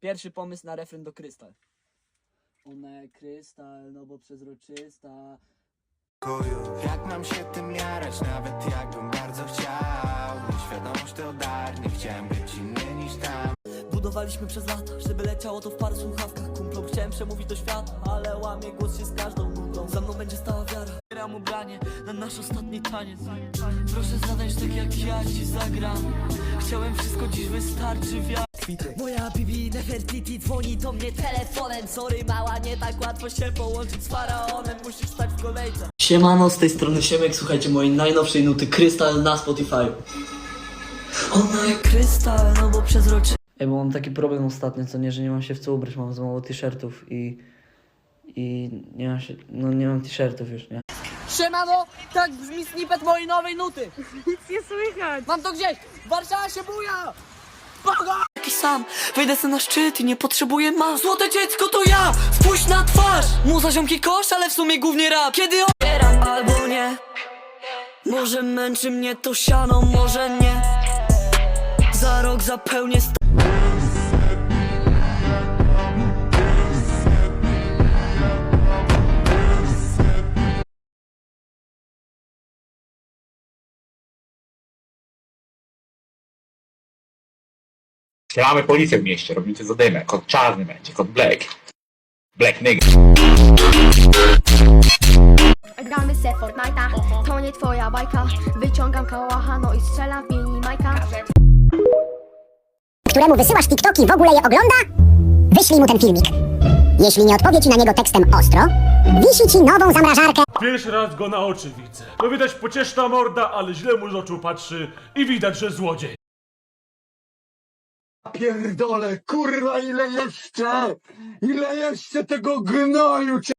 Pierwszy pomysł na refren do Krystal. Jak krystal, no bo przezroczysta. Jak mam się tym jarać, nawet jakbym bardzo chciał. Nieświadomość to dar, nie chciałem być inny niż tam. Budowaliśmy przez lata, żeby leciało to w paru słuchawkach. Kumplom chciałem przemówić do świata, ale łamie głos się z każdą nutą Za mną będzie stała wiara Bieram ubranie na nasz ostatni taniec. Proszę zadań tak jak ja ci zagram. Chciałem wszystko, dziś wystarczy wiara Moja Bibi Nefertiti dzwoni do mnie telefonem. Sorry mała, nie tak łatwo się połączyć z faraonem. Musisz stać w kolejce. Siemano, z tej strony Siemek, słuchajcie mojej najnowszej nuty Krystal na Spotify. Ona jak krystal, no bo przezroczy Ej, bo mam taki problem ostatnio, co nie, że nie mam się w co ubrać, mam za mało t-shirtów i... I nie mam się, no nie mam t-shirtów już, nie? Siemano, tak brzmi snippet mojej nowej nuty. Nic nie słychać. Mam to gdzieś, Warszawa się buja! taki sam. Wejdę se na szczyt i nie potrzebuję mas Złote dziecko to ja, spójrz na twarz. Muza ziomki kosz, ale w sumie głównie rap. Kiedy odbieram albo nie. Może męczy mnie to siano, może nie. Za rok zapełnię sto Mamy policję w mieście, robimy zadymę. Kod czarny będzie, kod black. Black nigga. Gramy se Fortnite'a, to nie twoja bajka Wyciągam kałacha, no i strzelam w mini majka któremu wysyłasz TikToki, w ogóle je ogląda? Wyślij mu ten filmik. Jeśli nie odpowie ci na niego tekstem ostro, wisi ci nową zamrażarkę Pierwszy raz go na oczy widzę. No widać pocieszna morda, ale źle mu z oczu patrzy i widać, że złodziej pierdolę, kurwa, ile jeszcze? Ile jeszcze tego gnoju cię...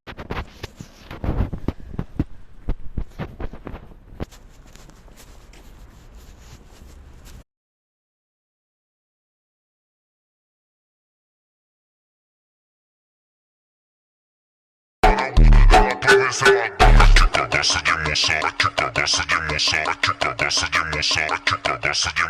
Kick. Kick a bus again, we'll. Kick a bus again. Kick bus again.